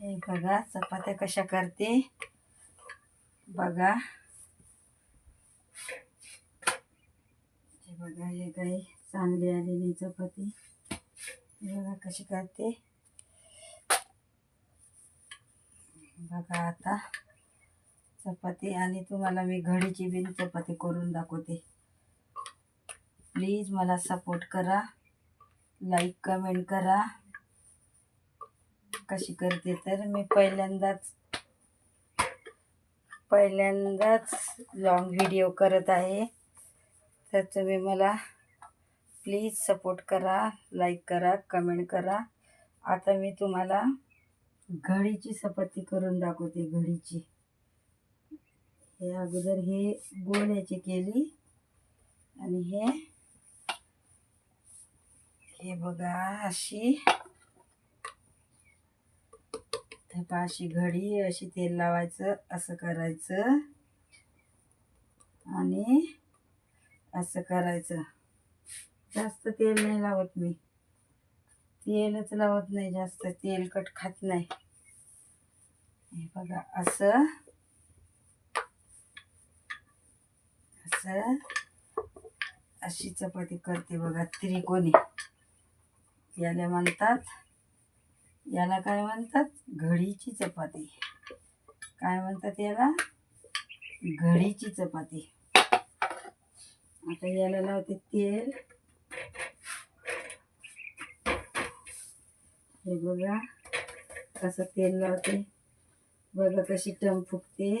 हे बघा चपात्या कशा करते. बघा. हे बघा हे काही चांगली आलेली चपाती. हे बघा कशी करते. बघा आता. चपाती आणि तुम्हाला मी घडीची बिन चपाती करून दाखवते. प्लीज मला सपोर्ट करा. लाईक कमेंट करा. कशी करते तर मी पहिल्यांदाच पहिल्यांदाच लॉंग व्हिडिओ करत आहे. तर तुम्ही मला प्लीज सपोर्ट करा लाईक करा कमेंट करा. आता मी तुम्हाला घडीची चपाती करून दाखवते घडीची. हे अगोदर हे गोल याची केली आणि हे हे बघा अशी हे पहा अशी घडी अशी तेल लावायचं असं करायचं. आणि असं करायचं. जास्त तेल नाही लावत मी. तेलच लावत नाही जास्त. तेलकट खात नाही. हे बघा असं. असं. अशी चपाती करते बघा त्रिकोणी. याला म्हणतात याला काय म्हणतात? घडीची चपाती. काय म्हणतात याला? घडीची चपाती. आता याला लावते तेल. हे बघा कसं तेल लावते. बघा कशी टम फुगते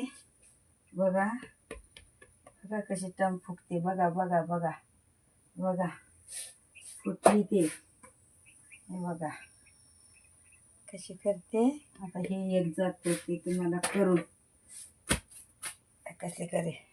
बघा बघा कशी टम फुगते बघा बघा बघा. बघा फुटली ते. हे बघा. कशी करते? आता हे एक जात ते तुम्हाला करून. कसे करे